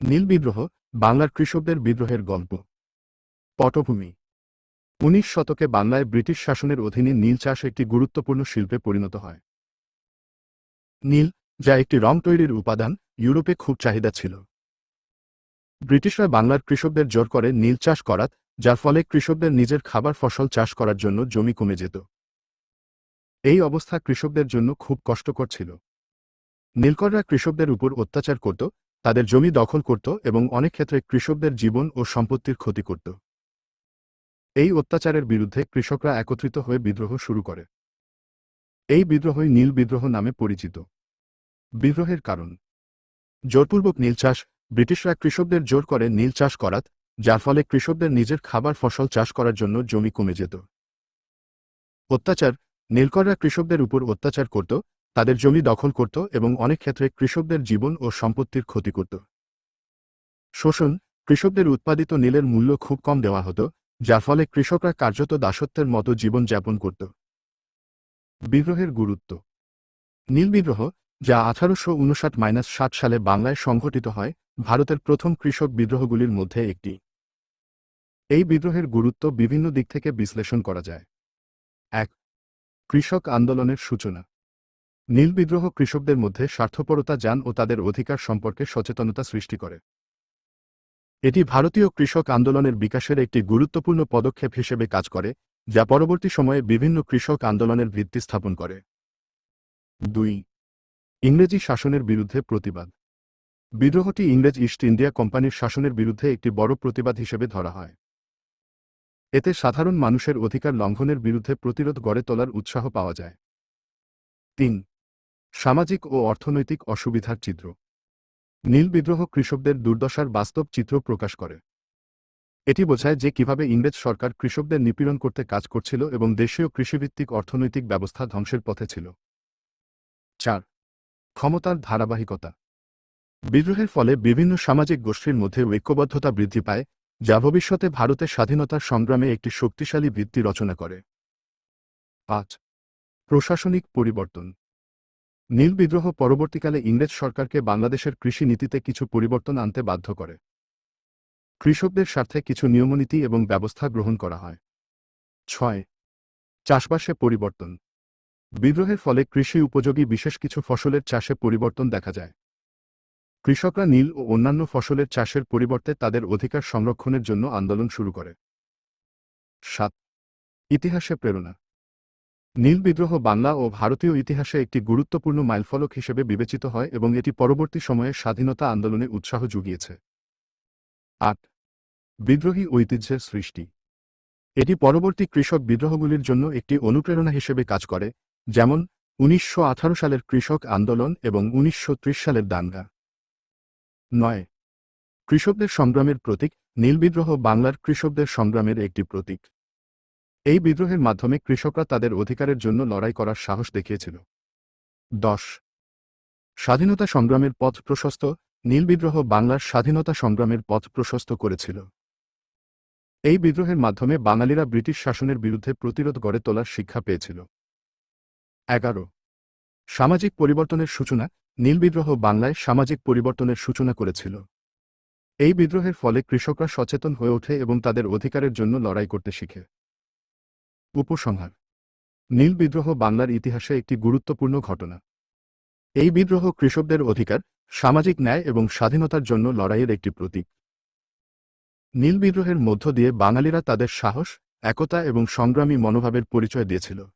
নীল বিদ্রোহ, বাংলার কৃষকদের বিদ্রোহের গল্প। পটভূমি। উনিশ শতকে বাংলায় ব্রিটিশ শাসনের অধীনে নীল চাষ একটি গুরুত্বপূর্ণ শিল্পে পরিণত হয়। নীল, যা একটি রং তৈরির উপাদান, ইউরোপে খুব চাহিদা ছিল। ব্রিটিশরা বাংলার কৃষকদের জোর করে নীল চাষ করাত, যার ফলে কৃষকদের নিজের খাবার ফসল চাষ করার জন্য জমি কমে যেত। এই অবস্থা কৃষকদের জন্য খুব কষ্টকর ছিল। নীলকররা কৃষকদের উপর অত্যাচার করত তাদের জমি দখল করত এবং অনেক ক্ষেত্রে কৃষকদের জীবন ও সম্পত্তির ক্ষতি করত। এই অত্যাচারের বিরুদ্ধে কৃষকরা একত্রিত হয়ে বিদ্রোহ শুরু করে। এই বিদ্রোহই নীল বিদ্রোহ নামে পরিচিত। বিদ্রোহের কারণ। জোরপূর্বক নীল চাষ, ব্রিটিশরা কৃষকদের জোর করে নীল চাষ করাত, যার ফলে কৃষকদের নিজের খাবার ফসল চাষ করার জন্য জমি কমে যেত। অত্যাচার, নীলকররা কৃষকদের উপর অত্যাচার করত তাদের জমি দখল করত এবং অনেক ক্ষেত্রে কৃষকদের জীবন ও সম্পত্তির ক্ষতি করত। শোষণ, কৃষকদের উৎপাদিত নীলের মূল্য খুব কম দেওয়া হতো, যার ফলে কৃষকরা কার্যত দাসত্বের মতো জীবন যাপন করত। বিদ্রোহের গুরুত্ব। নীল বিদ্রোহ যা আঠারোশো উনষাট মাইনাস ষাট সালে বাংলায় সংঘটিত হয়, ভারতের প্রথম কৃষক বিদ্রোহগুলির মধ্যে একটি। এই বিদ্রোহের গুরুত্ব বিভিন্ন দিক থেকে বিশ্লেষণ করা যায়। এক, কৃষক আন্দোলনের সূচনা। নীল বিদ্রোহ কৃষকদের মধ্যে স্বার্থপরতা, যান ও তাদের অধিকার সম্পর্কে সচেতনতা সৃষ্টি করে। এটি ভারতীয় কৃষক আন্দোলনের বিকাশের একটি গুরুত্বপূর্ণ পদক্ষেপ হিসেবে কাজ করে, যা পরবর্তী সময়ে বিভিন্ন কৃষক আন্দোলনের ভিত্তি স্থাপন করে। দুই, ইংরেজি শাসনের বিরুদ্ধে প্রতিবাদ। বিদ্রোহটি ইংরেজ ইস্ট ইন্ডিয়া কোম্পানির শাসনের বিরুদ্ধে একটি বড় প্রতিবাদ হিসেবে ধরা হয়। এতে সাধারণ মানুষের অধিকার লঙ্ঘনের বিরুদ্ধে প্রতিরোধ গড়ে তোলার উৎসাহ পাওয়া যায়। তিন সামাজিক ও অর্থনৈতিক অসুবিধার চিত্র। নীল বিদ্রোহ কৃষকদের দুর্দশার বাস্তব চিত্র প্রকাশ করে। এটি বোঝায় যে কীভাবে ইংরেজ সরকার কৃষকদের নিপীড়ন করতে কাজ করছিল এবং দেশীয় কৃষিভিত্তিক অর্থনৈতিক ব্যবস্থা ধ্বংসের পথে ছিল। চার, ক্ষমতার ধারাবাহিকতা। বিদ্রোহের ফলে বিভিন্ন সামাজিক গোষ্ঠীর মধ্যে ঐক্যবদ্ধতা বৃদ্ধি পায়, যা ভবিষ্যতে ভারতের স্বাধীনতার সংগ্রামে একটি শক্তিশালী ভিত্তি রচনা করে। পাঁচ, প্রশাসনিক পরিবর্তন। নীল বিদ্রোহ পরবর্তীকালে ইংরেজ সরকারকে বাংলাদেশের কৃষি নীতিতে কিছু পরিবর্তন আনতে বাধ্য করে। কৃষকদের স্বার্থে কিছু নিয়মনীতি এবং ব্যবস্থা গ্রহণ করা হয়। ছয়, চাষবাসে পরিবর্তন। বিদ্রোহের ফলে কৃষি উপযোগী বিশেষ কিছু ফসলের চাষে পরিবর্তন দেখা যায়। কৃষকরা নীল ও অন্যান্য ফসলের চাষের পরিবর্তে তাদের অধিকার সংরক্ষণের জন্য আন্দোলন শুরু করে। সাত, ইতিহাসে প্রেরণা। নীল বিদ্রোহ বাংলা ও ভারতীয় ইতিহাসে একটি গুরুত্বপূর্ণ মাইলফলক হিসেবে বিবেচিত হয় এবং এটি পরবর্তী সময়ে স্বাধীনতা আন্দোলনে উৎসাহ জুগিয়েছে। আট, বিদ্রোহী ঐতিহ্যের সৃষ্টি। এটি পরবর্তী কৃষক বিদ্রোহগুলির জন্য একটি অনুপ্রেরণা হিসেবে কাজ করে, যেমন উনিশশো আঠারো সালের কৃষক আন্দোলন এবং উনিশশো ত্রিশ সালের দাঙ্গা। নয়, কৃষকদের সংগ্রামের প্রতীক। নীল বিদ্রোহ বাংলার কৃষকদের সংগ্রামের একটি প্রতীক। এই বিদ্রোহের মাধ্যমে কৃষকরা তাদের অধিকারের জন্য লড়াই করার সাহস দেখিয়েছিল। দশ। স্বাধীনতা সংগ্রামের পথ প্রশস্ত, নীল বিদ্রোহ বাংলার স্বাধীনতা সংগ্রামের পথ প্রশস্ত করেছিল। এই বিদ্রোহের মাধ্যমে বাঙালিরা ব্রিটিশ শাসনের বিরুদ্ধে প্রতিরোধ গড়ে তোলার শিক্ষা পেয়েছিল। এগারো। সামাজিক পরিবর্তনের সূচনা, নীল বিদ্রোহ বাংলায় সামাজিক পরিবর্তনের সূচনা করেছিল। এই বিদ্রোহের ফলে কৃষকরা সচেতন হয়ে ওঠে এবং তাদের অধিকারের জন্য লড়াই করতে শিখে। উপসংহার। নীল বিদ্রোহ বাংলার ইতিহাসে একটি গুরুত্বপূর্ণ ঘটনা। এই বিদ্রোহ কৃষকদের অধিকার, সামাজিক ন্যায় এবং স্বাধীনতার জন্য লড়াইয়ের একটি প্রতীক। নীল বিদ্রোহের মধ্য দিয়ে বাঙালিরা তাদের সাহস, একতা এবং সংগ্রামী মনোভাবের পরিচয় দিয়েছিল।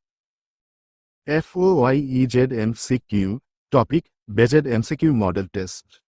F O Y Z Z M C Q topic based MCQ model test.